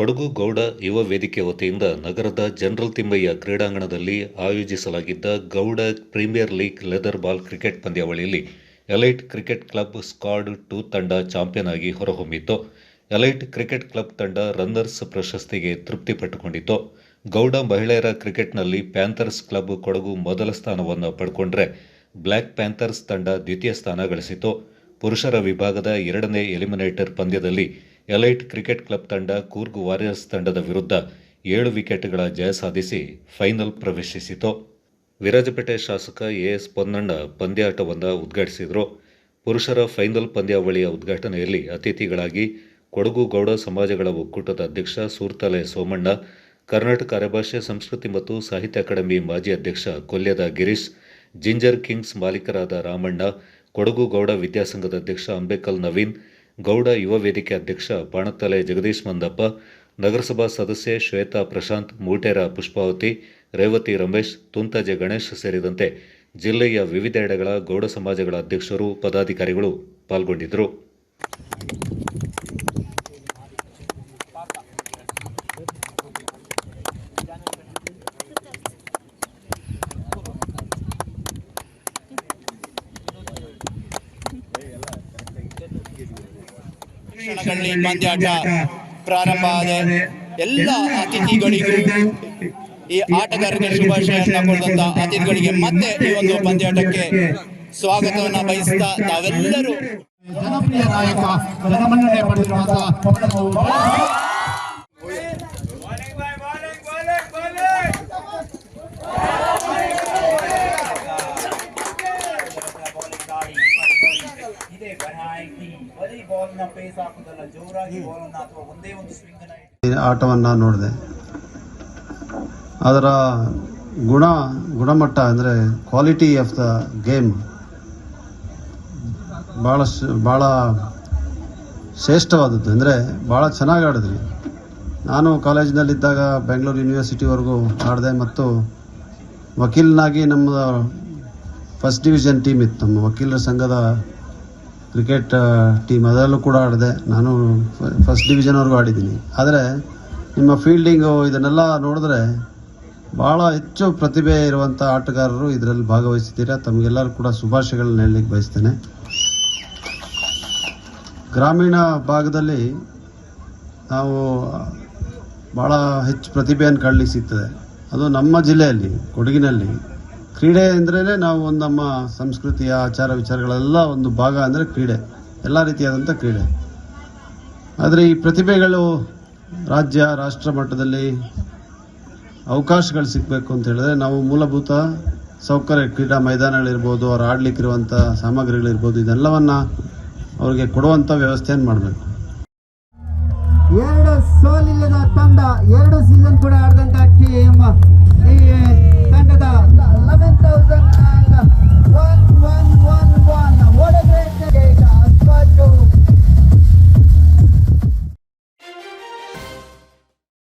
ಕೊಡಗು ಗೌಡ ಯುವ ವೇದಿಕೆ ವತಿಯಿಂದ ನಗರದ ಜನರಲ್ ತಿಮ್ಮಯ್ಯ ಕ್ರೀಡಾಂಗಣದಲ್ಲಿ ಆಯೋಜಿಸಲಾಗಿದ್ದ Gowda premier league leather ball cricket ಪಂದ್ಯಾವಳಿಯಲ್ಲಿ elite cricket club squad two ತಂಡ ಚಾಂಪಿಯನ್ ಆಗಿ ಹೊರಹೊಮ್ಮಿತ್ತು. ಎಲೈಟ್ ಕ್ರಿಕೆಟ್ ಕ್ಲಬ್ ತಂಡ ರನ್ನರ್ಸ್ ಪ್ರಶಸ್ತಿಗೆ ತೃಪ್ತಿಪಟ್ಟುಕೊಂಡಿತ್ತು ಗೌಡ ಮಹಿಳೆಯರ ಕ್ರಿಕೆಟ್ನಲ್ಲಿ ಪ್ಯಾಂಥರ್ಸ್ ಕ್ಲಬ್ ಕೊಡಗು ಮೊದಲ ಸ್ಥಾನವನ್ನು ಪಡ್ಕೊಂಡ್ರೆ ಬ್ಲ್ಯಾಕ್ ಪ್ಯಾಂಥರ್ಸ್ ತಂಡ ದ್ವಿತೀಯ ಸ್ಥಾನ ಗಳಿಸಿತು ಪುರುಷರ ವಿಭಾಗದ ಎರಡನೇ ಎಲಿಮಿನೇಟರ್ ಪಂದ್ಯದಲ್ಲಿ ಎಲೈಟ್ ಕ್ರಿಕೆಟ್ ಕ್ಲಬ್ ತಂಡ ಕೂರ್ಗ್ ವಾರಿಯರ್ಸ್ ತಂಡದ ವಿರುದ್ಧ ಏಳು ವಿಕೆಟ್ಗಳ ಜಯ ಸಾಧಿಸಿ ಫೈನಲ್ ಪ್ರವೇಶಿಸಿತು. ವಿರಾಜಪೇಟೆ ಶಾಸಕ ಎಎಸ್ ಪೊನ್ನಣ್ಣ ಪಂದ್ಯಾಟವನ್ನು ಉದ್ಘಾಟಿಸಿದರು. ಪುರುಷರ ಫೈನಲ್ ಪಂದ್ಯಾವಳಿಯ ಉದ್ಘಾಟನೆಯಲ್ಲಿ ಅತಿಥಿಗಳಾಗಿ ಕೊಡಗು ಗೌಡ ಸಮಾಜಗಳ ಒಕ್ಕೂಟದ ಅಧ್ಯಕ್ಷ ಸೂರ್ತಲೆ ಸೋಮಣ್ಣ, ಕರ್ನಾಟಕ ಅರೆಭಾಷೆ, ಸಂಸ್ಕೃತಿ ಮತ್ತು ಸಾಹಿತ್ಯ ಅಕಾಡೆಮಿ ಮಾಜಿ ಅಧ್ಯಕ್ಷ ಕೊಲ್ಯದ ಗಿರೀಶ್, ಜಿಂಜರ್ ಕಿಂಗ್ಸ್ ಮಾಲೀಕರಾದ ರಾಮಣ್ಣ ಕೊಡಗು ಗೌಡ ವಿದ್ಯಾಸಂಘದ ಅಧ್ಯಕ್ಷ ಅಂಬೇಕಲ್ ನವೀನ್ ಗೌಡ ಯುವ ವೇದಿಕೆ ಅಧ್ಯಕ್ಷ ಬಾಣತ್ತಲೆ ಜಗದೀಶ್ ಮಂದಪ್ಪ, ನಗರಸಭಾ ಸದಸ್ಯೆ ಶ್ವೇತಾ ಪ್ರಶಾಂತ್, ಮೂಟೇರ ಪುಷ್ಪಾವತಿ, ರೇವತಿ ರಮೇಶ್, ತುಂತಜೆ ಗಣೇಶ್ ಸೇರಿದಂತೆ ಜಿಲ್ಲೆಯ ವಿವಿಧೆಡೆಗಳ ಗೌಡ ಸಮಾಜಗಳ ಅಧ್ಯಕ್ಷರು, ಪದಾಧಿಕಾರಿಗಳು ಪಾಲ್ಗೊಂಡಿದ್ದರು. ಕ್ಷಣಗಳಲ್ಲಿ ಪಂದ್ಯಾಟ ಪ್ರಾರಂಭ ಆದ ಎಲ್ಲ ಅತಿಥಿಗಳಿಗೂ ಈ ಆಟಗಾರರಿಗೆ ಶುಭಾಶಯ ಕೊಡುವಂತ ಅತಿಥಿಗಳಿಗೆ ಮತ್ತೆ ಈ ಒಂದು ಪಂದ್ಯಾಟಕ್ಕೆ ಸ್ವಾಗತವನ್ನ ಬಯಸ್ತಾ ನಾವೆಲ್ಲರೂ ಜನಪ್ರಿಯ ನಾಯಕ ನ ಪೇಸ್ ಹಾಕುದಲ್ಲ ಜೋರಾಗಿ ಬಾಲ್ ಅಥವಾ ಒಂದೇ ಒಂದು ಸ್ವಿಂಗ್ ಅನ್ನ ಈ ಆಟವನ್ನು ನೋಡಿದೆ. ಅದರ ಗುಣ ಗುಣಮಟ್ಟ ಅಂದರೆ ಕ್ವಾಲಿಟಿ ಆಫ್ ದ ಗೇಮ್ ಭಾಳ ಭಾಳ ಶ್ರೇಷ್ಠವಾದದ್ದು. ಅಂದರೆ ಭಾಳ ಚೆನ್ನಾಗಿ ಆಡಿದ್ರಿ. ನಾನು ಕಾಲೇಜಿನಲ್ಲಿದ್ದಾಗ ಬೆಂಗಳೂರು ಯೂನಿವರ್ಸಿಟಿವರೆಗೂ ಆಡಿದೆ ಮತ್ತು ವಕೀಲನಾಗಿ ನಮ್ಮ ಫಸ್ಟ್ ಡಿವಿಷನ್ ಟೀಮ್ ಇತ್ತು. ನಮ್ಮ ವಕೀಲರ ಸಂಘದ ಕ್ರಿಕೆಟ್ ಟೀಮ್ ಅದರಲ್ಲೂ ಕೂಡ ಆಡಿದೆ ನಾನು ಫಸ್ಟ್ ಡಿವಿಷನ್ವರೆಗೂ ಆಡಿದ್ದೀನಿ. ಆದರೆ ನಿಮ್ಮ ಫೀಲ್ಡಿಂಗು ಇದನ್ನೆಲ್ಲ ನೋಡಿದ್ರೆ ಭಾಳ ಹೆಚ್ಚು ಪ್ರತಿಭೆ ಇರುವಂಥ ಆಟಗಾರರು ಇದರಲ್ಲಿ ಭಾಗವಹಿಸಿದ್ದೀರಾ ತಮಗೆಲ್ಲರೂ ಕೂಡ ಶುಭಾಶಯಗಳನ್ನ ಹೇಳಲಿಕ್ಕೆ ಬಯಸ್ತೇನೆ. ಗ್ರಾಮೀಣ ಭಾಗದಲ್ಲಿ ನಾವು ಭಾಳ ಹೆಚ್ಚು ಪ್ರತಿಭೆಯನ್ನು ಕಾಣಲಿಕ್ಕೆ ಸಿಗ್ತದೆ. ಅದು ನಮ್ಮ ಜಿಲ್ಲೆಯಲ್ಲಿ, ಕೊಡಗಿನಲ್ಲಿ ಕ್ರೀಡೆ ಅಂದ್ರೇ ನಾವು ಒಂದು ನಮ್ಮ ಸಂಸ್ಕೃತಿಯ ಆಚಾರ ವಿಚಾರಗಳೆಲ್ಲ ಒಂದು ಭಾಗ ಅಂದರೆ ಕ್ರೀಡೆ. ಎಲ್ಲ ರೀತಿಯಾದಂಥ ಕ್ರೀಡೆ. ಆದರೆ ಈ ಪ್ರತಿಭೆಗಳು ರಾಜ್ಯ, ರಾಷ್ಟ್ರ ಮಟ್ಟದಲ್ಲಿ ಅವಕಾಶಗಳು ಸಿಗಬೇಕು ಅಂತ ಹೇಳಿದ್ರೆ ನಾವು ಮೂಲಭೂತ ಸೌಕರ್ಯ, ಕ್ರೀಡಾ ಮೈದಾನಗಳಿರ್ಬೋದು, ಅವ್ರು ಆಡ್ಲಿಕ್ಕಿರುವಂಥ ಸಾಮಗ್ರಿಗಳಿರ್ಬೋದು, ಇದೆಲ್ಲವನ್ನು ಅವ್ರಿಗೆ ಕೊಡುವಂಥ ವ್ಯವಸ್ಥೆಯನ್ನು ಮಾಡಬೇಕು. ಎರಡು ಸೋಲಿಲ್ಲದ ತಂಡ ಎರಡು ಸೀಸನ್ ಕೂಡ ಆಡಿದಂಥ ಟೀಮ್